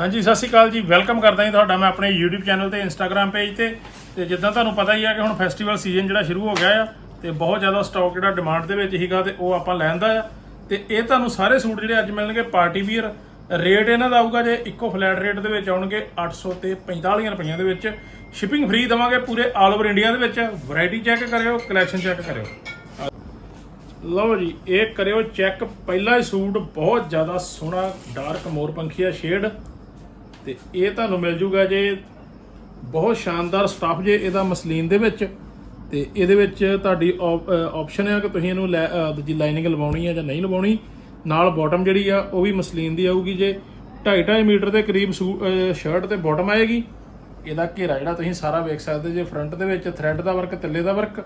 ਹਾਂਜੀ, ਸਤਿ ਸ਼੍ਰੀ ਅਕਾਲ ਜੀ। ਵੈਲਕਮ ਕਰਦਾ ਜੀ ਤੁਹਾਡਾ। ਮੈਂ ਆਪਣੇ YouTube ਚੈਨਲ ਤੇ Instagram ਪੇਜ ਤੇ। ਤੇ ਜਿੱਦਾਂ ਤੁਹਾਨੂੰ ਪਤਾ ਹੀ ਆ ਕਿ ਹੁਣ ਫੈਸਟੀਵਲ ਸੀਜ਼ਨ ਜਿਹੜਾ ਸ਼ੁਰੂ ਹੋ ਗਿਆ ਆ, ਤੇ ਬਹੁਤ ਜ਼ਿਆਦਾ ਸਟਾਕ ਜਿਹੜਾ ਡਿਮਾਂਡ ਦੇ ਵਿੱਚ ਹੀਗਾ ਤੇ ਉਹ ਆਪਾਂ ਲੈਂਦਾ ਆ। ਤੇ ਇਹ ਤੁਹਾਨੂੰ ਸਾਰੇ ਸੂਟ ਜਿਹੜੇ ਅੱਜ ਮਿਲਣਗੇ ਪਾਰਟੀ ਵੀਅਰ ਰੇਟ ਇਹਨਾਂ ਦਾ ਆਊਗਾ ਜੇ ਇੱਕੋ ਫਲੈਟ ਰੇਟ ਦੇ ਵਿੱਚ ਆਉਣਗੇ 800 ਤੇ 45 ਰੁਪਈਆਂ ਦੇ ਵਿੱਚ। ਸ਼ਿਪਿੰਗ ਫ੍ਰੀ ਦਵਾਂਗੇ ਪੂਰੇ ਆਲ ਓਵਰ ਇੰਡੀਆ ਦੇ ਵਿੱਚ। ਵੈਰਾਈਟੀ ਚੈੱਕ ਕਰਿਓ ਕਲੈਕਸ਼ਨ ਚੈੱਕ ਕਰਿਓ। ਲਓ ਜੀ, ਇਹ ਕਰਿਓ ਚੈੱਕ ਪਹਿਲਾ ਹੀ ਸੂਟ ਬਹੁਤ ਜ਼ਿਆਦਾ ਸੋਹਣਾ ਡਾਰਕ ਮੋਰਪੰਖੀਆ ਸ਼ੇਡ ਤੇ ਇਹ ਤੁਹਾਨੂੰ ਮਿਲ ਜੂਗਾ ਜੇ ਬਹੁਤ ਸ਼ਾਨਦਾਰ ਸਟਫ ਜੇ ਇਹਦਾ ਮਸਲੀਨ ਦੇ ਵਿੱਚ। ਤੇ ਇਹਦੇ ਵਿੱਚ ਤੁਹਾਡੀ ਆਪਸ਼ਨ ਹੈ ਕਿ ਤੁਸੀਂ ਇਹਨੂੰ ਲੈ- ਅਹ, ਦੂਜੀ ਲਾਈਨਿੰਗ ਲਵਾਉਣੀ ਹੈ ਜਾਂ ਨਹੀਂ ਲਵਾਉਣੀ। ਨਾਲ ਬਾਟਮ ਜਿਹੜੀ ਆ, ਉਹ ਵੀ ਮਸਲੀਨ ਦੀ ਆਊਗੀ ਜੇ। 2.5 ਮੀਟਰ ਦੇ ਕਰੀਬ ਸ਼ਰਟ ਤੇ ਬਾਟਮ ਆਏਗੀ। ਇਹਦਾ ਘੇਰਾ ਜਿਹੜਾ ਤੁਸੀਂ ਸਾਰਾ ਵੇਖ ਸਕਦੇ ਜੇ ਫਰੰਟ ਦੇ ਵਿੱਚ ਥ੍ਰੈਡ ਦਾ ਵਰਕ ਤਿੱਲੇ ਦਾ ਵਰਕ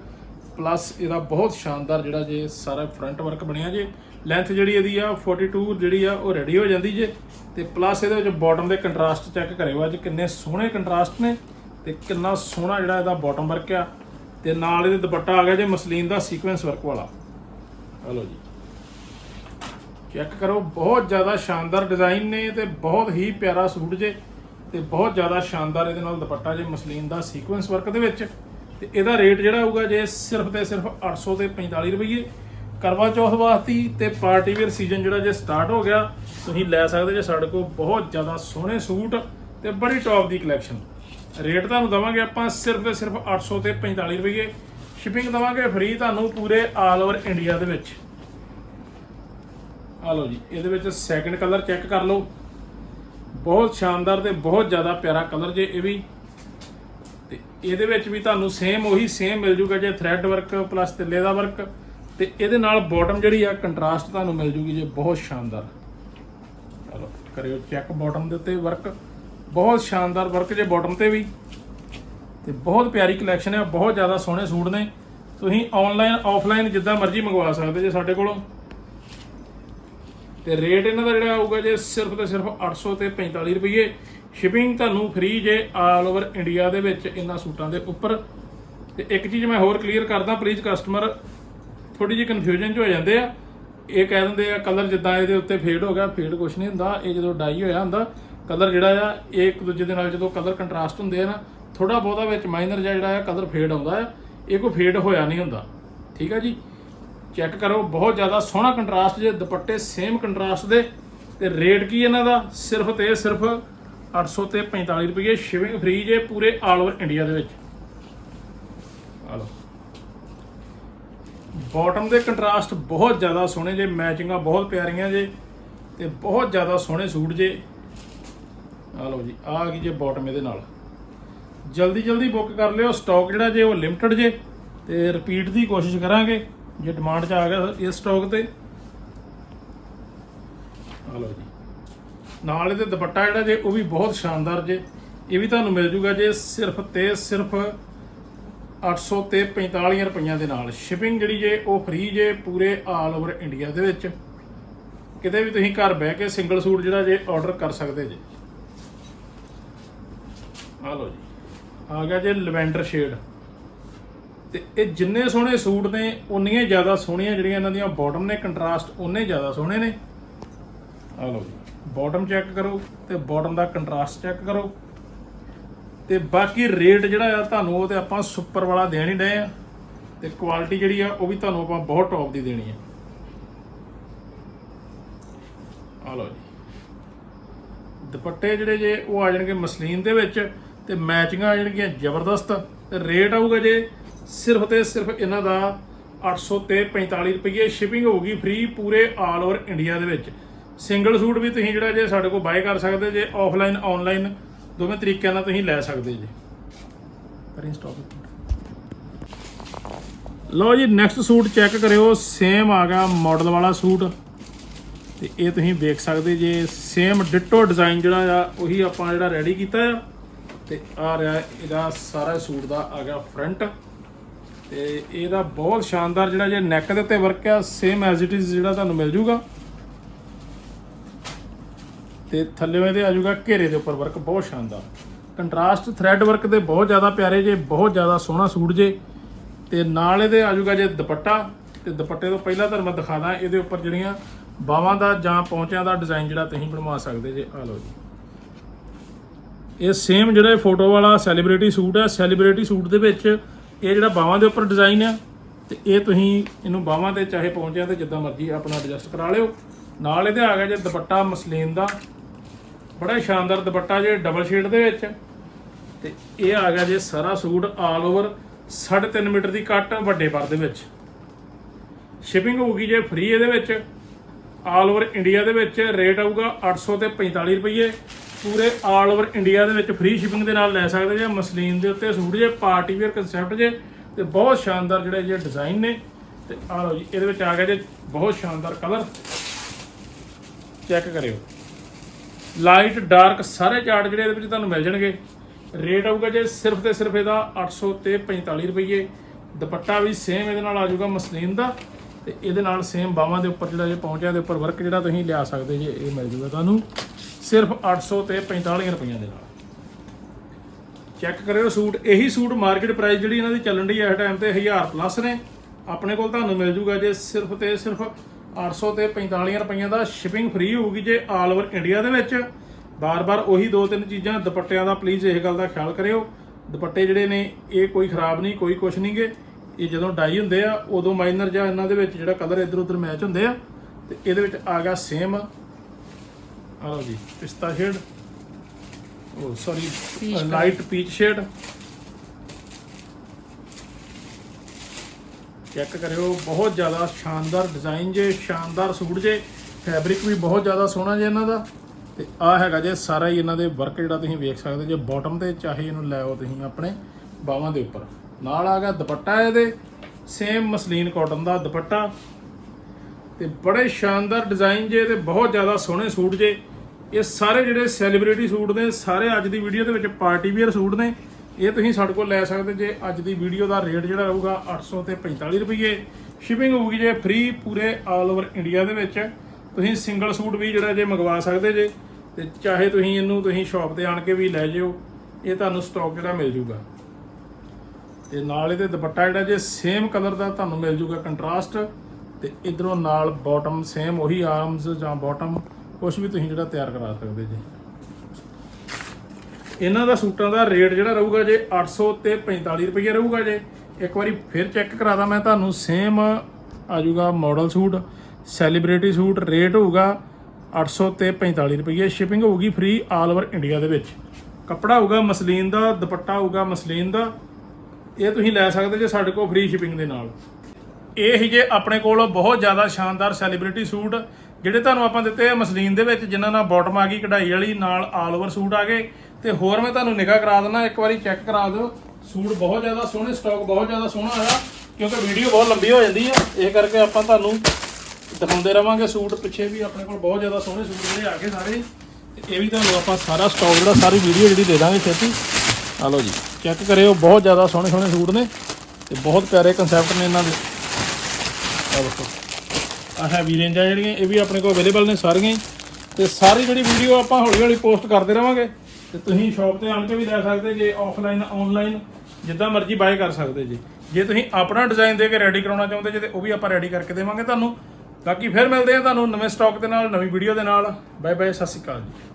ਪਲੱਸ ਇਹਦਾ ਬਹੁਤ ਸ਼ਾਨਦਾਰ ਜਿਹੜਾ ਜੇ ਸਾਰਾ ਫਰੰਟ ਵਰਕ ਬਣਿਆ ਜੇ। ਲੈਂਥ ਜਿਹੜੀ ਇਹਦੀ ਆ 42 ਜਿਹੜੀ ਆ ਉਹ ਰੈਡੀ ਹੋ ਜਾਂਦੀ ਜੇ। ਤੇ ਪਲੱਸ ਇਹਦੇ ਵਿੱਚ ਬਾਟਮ ਦੇ ਕੰਟਰਾਸਟ ਚੈੱਕ ਕਰਿਓ ਅੱਜ ਕਿੰਨੇ ਸੋਹਣੇ ਕੰਟਰਾਸਟ ਨੇ ਤੇ ਕਿੰਨਾ ਸੋਹਣਾ ਜਿਹੜਾ ਇਹਦਾ ਬਾਟਮ ਵਰਕ ਆ। ਤੇ ਨਾਲ ਇਹਦੇ ਦੁਪੱਟਾ ਆ ਗਿਆ ਜੇ ਮਸਲੀਨ ਦਾ ਸੀਕੁਐਂਸ ਵਰਕ ਵਾਲਾ। ਹਲੋ ਜੀ। ਚੈੱਕ ਕਰੋ ਬਹੁਤ ਜ਼ਿਆਦਾ ਸ਼ਾਨਦਾਰ ਡਿਜ਼ਾਈਨ ਨੇ ਤੇ ਬਹੁਤ ਹੀ ਪਿਆਰਾ ਸੂਟ ਜੇ। ਤੇ ਬਹੁਤ ਜ਼ਿਆਦਾ ਸ਼ਾਨਦਾਰ ਇਹਦੇ ਨਾਲ ਦੁਪੱਟਾ ਜੇ ਮਸਲੀਨ ਦਾ ਸੀਕੁਐਂਸ ਵਰਕ ਦੇ ਵਿੱਚ। ਤੇ ਇਹਦਾ ਰੇਟ ਜਿਹੜਾ ਹੋਊਗਾ ਜੇ ਸਿਰਫ ਤੇ ਸਿਰਫ 800 ਤੇ 45 ਰੁਪਏ ਕਰਵਾ ਚੌਥ ਵਾਸਤੇ ਤੇ ਪਾਰਟੀ ਵੇਅਰ ਸੀਜ਼ਨ ਜਿਹੜਾ ਜੇ ਸਟਾਰਟ ਹੋ ਗਿਆ, ਤੁਸੀਂ ਲੈ ਸਕਦੇ ਜੇ ਸਾਡੇ ਕੋਲ ਬਹੁਤ ਜ਼ਿਆਦਾ ਸੋਹਣੇ ਸੂਟ ਤੇ ਬੜੀ ਟੌਪ ਦੀ ਕਲੈਕਸ਼ਨ ਰੇਟ ਤੁਹਾਨੂੰ ਦਵਾਂਗੇ ਆਪਾਂ ਸਿਰਫ ਤੇ ਸਿਰਫ 800 ਤੇ 45 ਰੁਪਏ। ਸ਼ਿਪਿੰਗ ਦਵਾਂਗੇ ਫ੍ਰੀ ਤੁਹਾਨੂੰ ਪੂਰੇ ਆਲ ਓਵਰ ਇੰਡੀਆ ਦੇ ਵਿੱਚ। ਆ ਲਓ ਜੀ, ਇਹਦੇ ਵਿੱਚ ਸੈਕੰਡ ਕਲਰ ਚੈੱਕ ਕਰ ਲਓ। ਬਹੁਤ ਸ਼ਾਨਦਾਰ ਤੇ ਬਹੁਤ ਜ਼ਿਆਦਾ ਪਿਆਰਾ ਕਲਰ ਜੇ ਇਹ ਵੀ। ਤੇ ਇਹਦੇ ਵਿੱਚ ਵੀ ਤੁਹਾਨੂੰ ਸੇਮ ਉਹੀ ਸੇਮ ਮਿਲ ਜੂਗਾ ਜੇ ਥ੍ਰੈਡ ਵਰਕ ਪਲੱਸ ਤਿੱਲੇ ਦਾ ਵਰਕ ਤੇ ਇਹਦੇ ਨਾਲ ਬਾਟਮ ਜਿਹੜੀ ਆ ਕੰਟਰਾਸਟ ਤੁਹਾਨੂੰ ਮਿਲ ਜੂਗੀ ਜੇ ਬਹੁਤ ਸ਼ਾਨਦਾਰ। ਚਲੋ ਕਰਿਓ ਚੈੱਕ ਬਾਟਮ ਦੇ ਉੱਤੇ ਵਰਕ ਬਹੁਤ ਸ਼ਾਨਦਾਰ ਵਰਕ ਜੇ ਬਾਟਮ ਤੇ ਵੀ। ਤੇ ਬਹੁਤ ਪਿਆਰੀ ਕਲੈਕਸ਼ਨ ਹੈ ਬਹੁਤ ਜ਼ਿਆਦਾ ਸੋਹਣੇ ਸੂਟ ਨੇ। ਤੁਸੀਂ ਆਨਲਾਈਨ ਆਫਲਾਈਨ ਜਿੱਦਾਂ ਮਰਜ਼ੀ ਮੰਗਵਾ ਸਕਦੇ ਜੇ ਸਾਡੇ ਕੋਲੋਂ। ਤੇ ਰੇਟ ਇਹਨਾਂ ਦਾ ਜਿਹੜਾ ਆਊਗਾ ਜੇ ਸਿਰਫ ਤੇ ਸਿਰਫ 800 ਤੇ 45 ਰੁਪਏ ਸ਼ਿਪਿੰਗ ਤੁਹਾਨੂੰ ਫ੍ਰੀ ਜੇ ਆਲ ਓਵਰ ਇੰਡੀਆ ਦੇ ਵਿੱਚ ਇਹਨਾਂ ਸੂਟਾਂ ਦੇ ਉੱਪਰ। ਤੇ ਇੱਕ ਚੀਜ਼ ਮੈਂ ਹੋਰ ਕਲੀਅਰ ਕਰਦਾ ਪਲੀਜ਼ ਕਸਟਮਰ ਥੋੜੀ ਜਿਹੀ ਕਨਫਿਊਜ਼ਨ ਚ ਹੋ ਜਾਂਦੇ ਆ। ਇਹ ਕਹਿ ਦਿੰਦੇ ਆ ਕਲਰ ਜਿੱਦਾਂ ਇਹਦੇ ਉੱਤੇ ਫੇਡ ਹੋ ਗਿਆ ਫੇਡ ਕੁਛ ਨਹੀਂ ਹੁੰਦਾ। ਇਹ ਜਦੋਂ ਡਾਈ ਹੋਇਆ ਹੁੰਦਾ ਕਲਰ ਜਿਹੜਾ ਆ, ਇਹ ਇੱਕ ਦੂਜੇ ਦੇ ਨਾਲ ਜਦੋਂ ਕਲਰ ਕੰਟਰਾਸਟ ਹੁੰਦੇ ਆ ਨਾ ਥੋੜਾ ਬਹੁਤਾ ਵਿੱਚ ਮਾਈਨਰ ਜਿਹੜਾ ਆ ਕਲਰ ਫੇਡ ਆਉਂਦਾ ਆ। ਇਹ ਕੋਈ ਫੇਡ ਹੋਇਆ ਨਹੀਂ ਹੁੰਦਾ। ਠੀਕ ਆ ਜੀ? ਚੈੱਕ ਕਰੋ, ਬਹੁਤ ਜ਼ਿਆਦਾ ਸੋਹਣਾ ਕੰਟਰਾਸਟ ਜੇ, ਦੁਪੱਟੇ ਸੇਮ ਕੰਟਰਾਸਟ ਦੇ। ਤੇ ਰੇਟ ਕੀ ਇਹਨਾਂ ਦਾ? ਸਿਰਫ ਤੇ ਸਿਰਫ 800 ਤੇ 45 ਰੁਪਏ ਸ਼ਿਪਿੰਗ ਫ੍ਰੀ ਜੇ ਪੂਰੇ ਆਲ ਓਵਰ ਇੰਡੀਆ ਦੇ ਵਿੱਚ ਆ ਲਓ ਬਾਟਮ ਦੇ ਕੰਟਰਾਸਟ ਬਹੁਤ ਜ਼ਿਆਦਾ ਸੋਹਣੇ ਜੇ ਮੈਚਿੰਗਾਂ ਬਹੁਤ ਪਿਆਰੀਆਂ ਜੇ ਤੇ ਬਹੁਤ ਜ਼ਿਆਦਾ ਸੋਹਣੇ ਸੂਟ ਜੇ। ਆ ਲਓ ਜੀ ਆ ਗਈ ਜੇ ਬਾਟਮ ਇਹਦੇ ਨਾਲ। ਜਲਦੀ ਜਲਦੀ ਬੁੱਕ ਕਰ ਲਿਓ ਸਟਾਕ ਜਿਹੜਾ ਜੇ ਉਹ ਲਿਮਟਿਡ ਜੇ ਤੇ ਰਿਪੀਟ ਦੀ ਕੋਸ਼ਿਸ਼ ਕਰਾਂਗੇ, ਜੇ ਡਿਮਾਂਡ 'ਚ ਆ ਗਿਆ ਇਸ ਸਟਾਕ ਤੇ। ਆ ਲਓ ਜੀ। ਨਾਲ ਇਹਦੇ ਦੁਪੱਟਾ ਜਿਹੜਾ ਜੇ, ਉਹ ਵੀ ਬਹੁਤ ਸ਼ਾਨਦਾਰ ਜੇ। ਇਹ ਵੀ ਤੁਹਾਨੂੰ ਮਿਲ ਜੂਗਾ ਜੇ ਸਿਰਫ ਤੇ ਸਿਰਫ 800 ਤੇ 45 ਰੁਪਈਆਂ ਦੇ ਨਾਲ ਸ਼ਿਪਿੰਗ ਜਿਹੜੀ ਜੇ ਉਹ ਫ੍ਰੀ ਜੇ ਪੂਰੇ ਆਲ ਓਵਰ ਇੰਡੀਆ ਦੇ ਵਿੱਚ। ਕਿਤੇ ਵੀ ਤੁਸੀਂ ਘਰ ਬਹਿ ਕੇ ਸਿੰਗਲ ਸੂਟ ਜਿਹੜਾ ਜੇ ਆਰਡਰ ਕਰ ਸਕਦੇ ਜੇ। ਆ ਲਓ ਜੀ। ਆ ਗਿਆ ਜੇ ਲਵੈਂਡਰ ਸ਼ੇਡ ਤੇ ਇਹ ਜਿੰਨੇ ਸੋਹਣੇ ਸੂਟ ਨੇ, ਉਨੀਆਂ ਜ਼ਿਆਦਾ ਸੋਹਣੀਆਂ ਜਿਹੜੀਆਂ ਇਹਨਾਂ ਦੀਆਂ ਬਾਟਮ ਨੇ ਕੰਟਰਾਸਟ ਉਨੇ ਜ਼ਿਆਦਾ ਸੋਹਣੇ ਨੇ। ਆ ਲਓ ਜੀ। ਬਾਟਮ ਚੈੱਕ ਕਰੋ ਤੇ ਬਾਟਮ ਦਾ ਕੰਟਰਾਸਟ ਚੈੱਕ ਕਰੋ। ਤੇ ਬਾਕੀ ਰੇਟ ਜਿਹੜਾ ਆ ਤੁਹਾਨੂੰ ਉਹ ਤੇ ਆਪਾਂ ਸੁਪਰ ਵਾਲਾ ਦੇਣ ਹੀ ਡਏ ਆ। ਤੇ ਕੁਆਲਿਟੀ ਜਿਹੜੀ ਆ, ਉਹ ਵੀ ਤੁਹਾਨੂੰ ਆਪਾਂ ਬਹੁਤ ਟੌਪ ਦੀ ਦੇਣੀ ਆ। ਆ ਲਓ ਜੀ। ਦੁਪੱਟੇ ਜਿਹੜੇ ਜੇ ਉਹ ਆ ਜਾਣਗੇ ਮਸਲੀਨ ਦੇ ਵਿੱਚ ਤੇ ਮੈਚਿੰਗਾਂ ਆ ਜਾਣਗੀਆਂ ਜ਼ਬਰਦਸਤ। ਤੇ ਰੇਟ ਆਊਗਾ ਜੇ ਸਿਰਫ ਤੇ ਸਿਰਫ ਇਹਨਾਂ ਦਾ 800 ਤੇ 45 ਰੁਪਏ ਸ਼ਿਪਿੰਗ ਹੋਊਗੀ ਫ੍ਰੀ ਪੂਰੇ ਆਲ ਓਵਰ ਇੰਡੀਆ ਦੇ ਵਿੱਚ। ਸਿੰਗਲ ਸੂਟ ਵੀ ਤੁਸੀਂ ਜਿਹੜਾ ਜੇ ਸਾਡੇ ਕੋਲ ਬਾਏ ਕਰ ਸਕਦੇ ਜੇ ਆਫਲਾਈਨ ਆਨਲਾਈਨ ਦੋਵੇਂ ਤਰੀਕਿਆਂ ਨਾਲ ਤੁਸੀਂ ਲੈ ਸਕਦੇ ਜੇ। ਪਰ ਸਟਾਪ ਲਓ ਜੀ ਨੈਕਸਟ ਸੂਟ ਚੈੱਕ ਕਰਿਓ। ਸੇਮ ਆ ਗਿਆ ਮਾਡਲ ਵਾਲਾ ਸੂਟ। ਤੇ ਇਹ ਤੁਸੀਂ ਵੇਖ ਸਕਦੇ ਜੇ ਸੇਮ ਡਿਟੋ ਡਿਜ਼ਾਈਨ ਜਿਹੜਾ ਆ ਉਹੀ ਆਪਾਂ ਜਿਹੜਾ ਰੈਡੀ ਕੀਤਾ ਆ। ਤੇ ਆ ਰਿਹਾ ਇਹਦਾ ਸਾਰਾ ਸੂਟ ਦਾ ਆ ਗਿਆ ਫਰੰਟ ਤੇ ਇਹਦਾ ਬਹੁਤ ਸ਼ਾਨਦਾਰ ਜਿਹੜਾ ਜੇ ਨੈਕ ਦੇ ਉੱਤੇ ਵਰਕ ਆ ਸੇਮ ਐਜ਼ ਇਟ ਇਜ਼ ਜਿਹੜਾ ਤੁਹਾਨੂੰ ਮਿਲ ਜੂਗਾ। ਤੇ ਥੱਲੇ ਇਹਦੇ ਆ ਜਾਊਗਾ ਘੇਰੇ ਦੇ ਉੱਪਰ ਵਰਕ ਬਹੁਤ ਸ਼ਾਨਦਾਰ। ਕੰਟਰਾਸਟ ਥ੍ਰੈਡ ਵਰਕ ਦੇ ਬਹੁਤ ਜ਼ਿਆਦਾ ਪਿਆਰੇ ਜੇ, ਬਹੁਤ ਜ਼ਿਆਦਾ ਸੋਹਣਾ ਸੂਟ ਜੇ। ਤੇ ਨਾਲ ਇਹਦੇ ਆ ਜਾਊਗਾ ਜੇ ਦੁਪੱਟਾ, ਤੇ ਦੁਪੱਟੇ ਤੋਂ ਪਹਿਲਾਂ ਤੁਹਾਨੂੰ ਮੈਂ ਦਿਖਾਦਾ ਇਹਦੇ ਉੱਪਰ ਜਿਹੜੀਆਂ ਬਾਹਾਂ ਦਾ ਜਾਂ ਪੌਂਚਿਆਂ ਦਾ ਡਿਜ਼ਾਈਨ ਜਿਹੜਾ ਤੁਸੀਂ ਬਣਵਾ ਸਕਦੇ ਜੇ ਆ ਲਓ ਜੀ। ਇਹ ਸੇਮ ਜਿਹੜਾ ਫੋਟੋ ਵਾਲਾ ਸੈਲੀਬ੍ਰਿਟੀ ਸੂਟ ਹੈ ਸੈਲੀਬ੍ਰਿਟੀ ਸੂਟ ਦੇ ਵਿੱਚ ਇਹ ਜਿਹੜਾ ਬਾਹਾਂ ਦੇ ਉੱਪਰ ਡਿਜ਼ਾਈਨ ਆ, ਤੇ ਇਹ ਤੁਸੀਂ ਇਹਨੂੰ ਬਾਹਾਂ ਤੇ ਚਾਹੇ ਪਹੁੰਚਿਆ ਤੇ ਜਿੱਦਾਂ ਮਰਜ਼ੀ ਆਪਣਾ ਐਡਜਸਟ ਕਰਾ ਲਿਓ। ਨਾਲ ਇਹਦੇ ਆ ਗਿਆ ਜੇ ਦੁਪੱਟਾ ਮਸਲੀਨ ਦਾ ਬੜਾ ਸ਼ਾਨਦਾਰ ਦੁਪੱਟਾ ਜੇ ਡਬਲ ਸ਼ੇਡ ਦੇ ਵਿੱਚ। ਤੇ ਇਹ ਆ ਗਿਆ ਜੇ ਸਾਰਾ ਸੂਟ ਆਲ ਓਵਰ 3.5 ਮੀਟਰ ਦੀ ਕੱਟ, ਵੱਡੇ ਪਰ ਦੇ ਵਿੱਚ। ਸ਼ਿਪਿੰਗ ਹੋਊਗੀ ਜੇ ਫ੍ਰੀ ਇਹਦੇ ਵਿੱਚ। ਆਲ ਓਵਰ ਇੰਡੀਆ ਦੇ ਵਿੱਚ ਰੇਟ ਆਊਗਾ 800 ਤੇ 45 ਰੁਪਏ ਪੂਰੇ ਆਲ ਓਵਰ ਇੰਡੀਆ ਦੇ ਵਿੱਚ ਫ੍ਰੀ ਸ਼ਿਪਿੰਗ ਦੇ ਨਾਲ ਲੈ ਸਕਦੇ ਜੇ। ਮਸਲੀਨ ਦੇ ਉੱਤੇ ਸੂਟ ਜੇ ਪਾਰਟੀ ਵੇਅਰ ਕਨਸੈਪਟ ਜੇ। ਤੇ ਬਹੁਤ ਸ਼ਾਨਦਾਰ ਜਿਹੜੇ ਜੇ ਡਿਜ਼ਾਈਨ ਨੇ। ਤੇ ਆ ਲਓ ਜੀ, ਇਹਦੇ ਵਿੱਚ ਆ ਗਿਆ ਜੇ ਬਹੁਤ ਸ਼ਾਨਦਾਰ ਕਲਰ ਚੈੱਕ ਕਰਿਓ। ਲਾਈਟ ਡਾਰਕ ਸਾਰੇ ਚਾਰਟ ਜਿਹੜੇ ਇਹਦੇ ਵਿੱਚ ਤੁਹਾਨੂੰ ਮਿਲ ਜਾਣਗੇ। ਰੇਟ ਆਊਗਾ ਜੇ ਸਿਰਫ ਤੇ ਸਿਰਫ ਇਹਦਾ 800 ਤੇ 45 ਰੁਪਏ ਦੁਪੱਟਾ ਵੀ ਸੇਮ ਇਹਦੇ ਨਾਲ ਆ ਜਾਊਗਾ ਮਸਲੀਨ ਦਾ ਤੇ ਇਹਦੇ ਨਾਲ ਸੇਮ ਬਾਹਾਂ ਦੇ ਉੱਪਰ ਜਿਹੜਾ ਜੇ ਪਹੁੰਚਿਆ ਦੇ ਉੱਪਰ ਵਰਕ ਜਿਹੜਾ ਤੁਸੀਂ ਲਿਆ ਸਕਦੇ ਜੇ ਇਹ ਮਿਲ ਜੂਗਾ ਤੁਹਾਨੂੰ ਸਿਰਫ 800 ਤੇ 45 ਰੁਪਈਆਂ ਦੇ ਨਾਲ। ਚੈੱਕ ਕਰਿਓ ਸੂਟ, ਇਹੀ ਸੂਟ ਮਾਰਕੀਟ ਪ੍ਰਾਈਸ ਜਿਹੜੀ ਇਹਨਾਂ ਦੀ ਚੱਲਣ ਦੀ ਹੈ ਇਸ ਟਾਈਮ ਤੇ 1000 ਪਲੱਸ ਨੇ। ਆਪਣੇ ਕੋਲ ਤੁਹਾਨੂੰ ਮਿਲ ਜੂਗਾ ਜੇ ਸਿਰਫ ਤੇ ਸਿਰਫ 800 ਤੇ 45 ਰੁਪਈਆਂ ਦਾ ਸ਼ਿਪਿੰਗ ਫ੍ਰੀ ਹੋਊਗੀ ਜੇ ਆਲ ਓਵਰ ਇੰਡੀਆ ਦੇ ਵਿੱਚ। ਬਾਰ-ਬਾਰ ਉਹੀ ਦੋ ਤਿੰਨ ਚੀਜ਼ਾਂ ਦੁਪੱਟਿਆਂ ਦਾ ਪਲੀਜ਼ ਇਹ ਗੱਲ ਦਾ ਖਿਆਲ ਕਰਿਓ। ਦੁਪੱਟੇ ਜਿਹੜੇ ਨੇ ਇਹ ਕੋਈ ਖਰਾਬ ਨਹੀਂ ਕੋਈ ਕੁਛ ਨਹੀਂਗੇ ਇਹ ਜਦੋਂ ਡਾਈ ਹੁੰਦੇ ਆ ਉਦੋਂ ਮਾਈਨਰ ਜਾਂ ਇਹਨਾਂ ਦੇ ਵਿੱਚ ਜਿਹੜਾ ਕਲਰ ਇੱਧਰ ਉੱਧਰ ਮੈਚ ਹੁੰਦੇ ਆ। ਤੇ ਇਹਦੇ ਵਿੱਚ ਆ ਗਿਆ ਸੇਮ ਆ ਲਓ ਜੀ ਪਿਸਤਾ ਸ਼ੇਡ ਉਹ sorry light peach shade check ਕਰਿਓ, ਬਹੁਤ ਜ਼ਿਆਦਾ ਸ਼ਾਨਦਾਰ ਡਿਜ਼ਾਈਨ ਜੇ, ਸ਼ਾਨਦਾਰ ਸੂਟ ਜੇ, ਫੈਬਰਿਕ ਵੀ ਬਹੁਤ ਜ਼ਿਆਦਾ ਸੋਹਣਾ ਜੇ ਇਹਨਾਂ ਦਾ। ਤੇ ਆ ਹੈਗਾ ਜੇ ਸਾਰਾ ਹੀ ਇਹਨਾਂ ਦੇ ਵਰਕ ਜਿਹੜਾ ਤੁਸੀਂ ਵੇਖ ਸਕਦੇ ਜੇ ਬਾਟਮ ਤੇ, ਚਾਹੇ ਇਹਨੂੰ ਲੈ ਤੁਸੀਂ ਆਪਣੇ ਬਾਹਾਂ ਦੇ ਉੱਪਰ। ਨਾਲ ਆ ਗਿਆ ਦੁਪੱਟਾ ਇਹਦੇ ਸੇਮ ਮਸਲੀਨ ਕਾਟਨ ਦਾ ਦੁਪੱਟਾ। ਤੇ ਬੜੇ ਸ਼ਾਨਦਾਰ ਡਿਜ਼ਾਈਨ ਜੇ ਤੇ ਬਹੁਤ ਜ਼ਿਆਦਾ ਸੋਹਣੇ ਸੂਟ ਜੇ। ਇਹ ਸਾਰੇ ਜਿਹੜੇ ਸੈਲੀਬ੍ਰਿਟੀ ਸੂਟ ਨੇ, ਸਾਰੇ ਅੱਜ ਦੀ ਵੀਡੀਓ ਦੇ ਵਿੱਚ ਪਾਰਟੀ ਵੇਅਰ ਸੂਟ ਨੇ। ਇਹ ਤੁਸੀਂ ਸਾਡੇ ਕੋਲ ਲੈ ਸਕਦੇ ਜੇ ਅੱਜ ਦੀ ਵੀਡੀਓ ਦਾ ਰੇਟ ਜਿਹੜਾ ਰਹੂਗਾ 800 ਤੇ 45 ਰੁਪਏ ਸ਼ਿਪਿੰਗ ਹੋਊਗੀ ਜੇ ਫ੍ਰੀ ਪੂਰੇ ਆਲ ਓਵਰ ਇੰਡੀਆ ਦੇ ਵਿੱਚ। ਤੁਸੀਂ ਸਿੰਗਲ ਸੂਟ ਵੀ ਜਿਹੜਾ ਜੇ ਮੰਗਵਾ ਸਕਦੇ ਜੇ। ਤੇ ਚਾਹੇ ਤੁਸੀਂ ਇਹਨੂੰ ਤੁਸੀਂ ਸ਼ਾਪ ਤੇ ਆਣ ਕੇ ਵੀ ਲੈ ਜਿਓ, ਇਹ ਤੁਹਾਨੂੰ ਸਟਾਕ ਜਿਹੜਾ ਮਿਲ ਜੂਗਾ। ਤੇ ਨਾਲ ਇਹਦੇ ਦੁਪੱਟਾ ਜਿਹੜਾ ਜੇ ਸੇਮ ਕਲਰ ਦਾ ਤੁਹਾਨੂੰ ਮਿਲ ਜੂਗਾ ਕੰਟਰਾਸਟ ਤੇ ਇਧਰੋਂ ਨਾਲ ਬਾਟਮ ਸੇਮ ਉਹੀ ਆਰਮਸ ਜਾਂ ਬਾਟਮ ਕੁਝ ਵੀ ਤੁਸੀਂ ਜਿਹੜਾ ਤਿਆਰ ਕਰਾ ਸਕਦੇ ਜੀ। ਇਹਨਾਂ ਦਾ ਸੂਟਾਂ ਦਾ ਰੇਟ ਜਿਹੜਾ ਰਹੂਗਾ ਜੇ 800 ਤੇ 45 ਰੁਪਏ ਰਹੂਗਾ ਜੇ। ਇੱਕ ਵਾਰੀ ਫਿਰ ਚੈੱਕ ਕਰਾਦਾ ਮੈਂ ਤੁਹਾਨੂੰ ਸੇਮ ਆ ਜਾਊਗਾ model suit celebrity suit rate ਹੋਊਗਾ 800 ਤੇ 45 ਰੁਪਏ ਸ਼ਿਪਿੰਗ ਹੋਊਗੀ ਫ੍ਰੀ ਆਲ ਓਵਰ ਇੰਡੀਆ ਦੇ ਵਿੱਚ। ਕੱਪੜਾ ਹੋਊਗਾ ਮਸਲੀਨ ਦਾ, ਦੁਪੱਟਾ ਹੋਊਗਾ ਮਸਲੀਨ ਦਾ, ਇਹ ਤੁਸੀਂ ਲੈ ਸਕਦੇ ਜੇ ਸਾਡੇ ਕੋਲ ਫ੍ਰੀ ਸ਼ਿਪਿੰਗ ਦੇ ਨਾਲ। ਇਹ ਹੀ ਜੇ ਆਪਣੇ ਕੋਲ ਬਹੁਤ ਜ਼ਿਆਦਾ ਸ਼ਾਨਦਾਰ ਸੈਲੀਬ੍ਰਿਟੀ ਸੂਟ, ਜਿਹੜੇ ਤੁਹਾਨੂੰ ਆਪਾਂ ਦਿੱਤੇ ਆ ਮਸਲੀਨ ਦੇ ਵਿੱਚ, ਜਿਨ੍ਹਾਂ ਨਾਲ ਬਾਟਮ ਆ ਗਈ, ਕਢਾਈ ਵਾਲੀ, ਨਾਲ ਆਲ ਓਵਰ ਸੂਟ ਆ ਗਏ ਤੇ ਹੋਰ ਮੈਂ ਤੁਹਾਨੂੰ ਨਿਗਾਹ ਕਰਾ ਦਿੰਦਾ, ਇੱਕ ਵਾਰੀ ਚੈੱਕ ਕਰਾ ਦਿਓ। ਸੂਟ ਬਹੁਤ ਜ਼ਿਆਦਾ ਸੋਹਣੇ ਸਟਾਕ ਬਹੁਤ ਜ਼ਿਆਦਾ ਸੋਹਣਾ ਆਇਆ ਕਿਉਂਕਿ ਵੀਡੀਓ ਬਹੁਤ ਲੰਬੀ ਹੋ ਜਾਂਦੀ ਆ ਇਹ ਕਰਕੇ ਆਪਾਂ ਤੁਹਾਨੂੰ ਦਿਖਾਉਂਦੇ ਰਵਾਂਗੇ ਸੂਟ। ਪਿੱਛੇ ਵੀ ਆਪਣੇ ਕੋਲ ਬਹੁਤ ਜ਼ਿਆਦਾ ਸੋਹਣੇ ਸੂਟ ਜਿਹੜੇ ਆ ਗਏ ਸਾਰੇ। ਤੇ ਇਹ ਵੀ ਤੁਹਾਨੂੰ ਆਪਾਂ ਸਾਰਾ ਸਟਾਕ ਜਿਹੜਾ, ਸਾਰੀ ਵੀਡੀਓ ਜਿਹੜੀ ਦੇ ਦਾਂਗੇ ਛੇਤੀ। ਆ ਲਓ ਜੀ ਚੈੱਕ ਕਰਿਓ, ਬਹੁਤ ਜ਼ਿਆਦਾ ਸੋਹਣੇ ਸੋਹਣੇ ਸੂਟ ਨੇ। ਤੇ ਬਹੁਤ ਪਿਆਰੇ ਕਨਸੈਪਟ ਨੇ ਇਹਨਾਂ ਦੇ। ਆ ਦੇਖੋ ਆ ਹੈਵੀ ਰੇਂਜਾਂ ਜਿਹੜੀਆਂ, ਇਹ ਵੀ ਆਪਣੇ ਕੋਲ ਅਵੇਲੇਬਲ ਨੇ ਸਾਰੀਆਂ ਹੀ। ਤੇ ਸਾਰੀ ਜਿਹੜੀ ਵੀਡੀਓ ਆਪਾਂ ਹੌਲੀ ਹੌਲੀ ਪੋਸਟ ਕਰਦੇ ਰਵਾਂਗੇ। ਤੇ ਤੁਸੀਂ ਸ਼ਾਪ ਤੇ ਆਣ ਕੇ ਵੀ ਲੈ ਸਕਦੇ ਜੇ ਆਫਲਾਈਨ ਆਨਲਾਈਨ ਜਿੱਦਾਂ ਮਰਜ਼ੀ ਬਾਏ ਕਰ ਸਕਦੇ ਜੀ। ਜੇ ਤੁਸੀਂ ਆਪਣਾ ਡਿਜ਼ਾਈਨ ਦੇ ਕੇ ਰੈਡੀ ਕਰਾਉਣਾ ਚਾਹੁੰਦੇ ਜੇ ਤੇ ਉਹ ਵੀ ਆਪਾਂ ਰੈਡੀ ਕਰਕੇ ਦੇਵਾਂਗੇ ਤੁਹਾਨੂੰ। ਬਾਕੀ ਫਿਰ ਮਿਲਦੇ ਆ ਤੁਹਾਨੂੰ ਨਵੇਂ ਸਟਾਕ ਦੇ ਨਾਲ, ਨਵੀਂ ਵੀਡੀਓ ਦੇ ਨਾਲ। ਬਾਏ ਬਾਏ ਸਤਿ ਸ਼੍ਰੀ ਅਕਾਲ ਜੀ।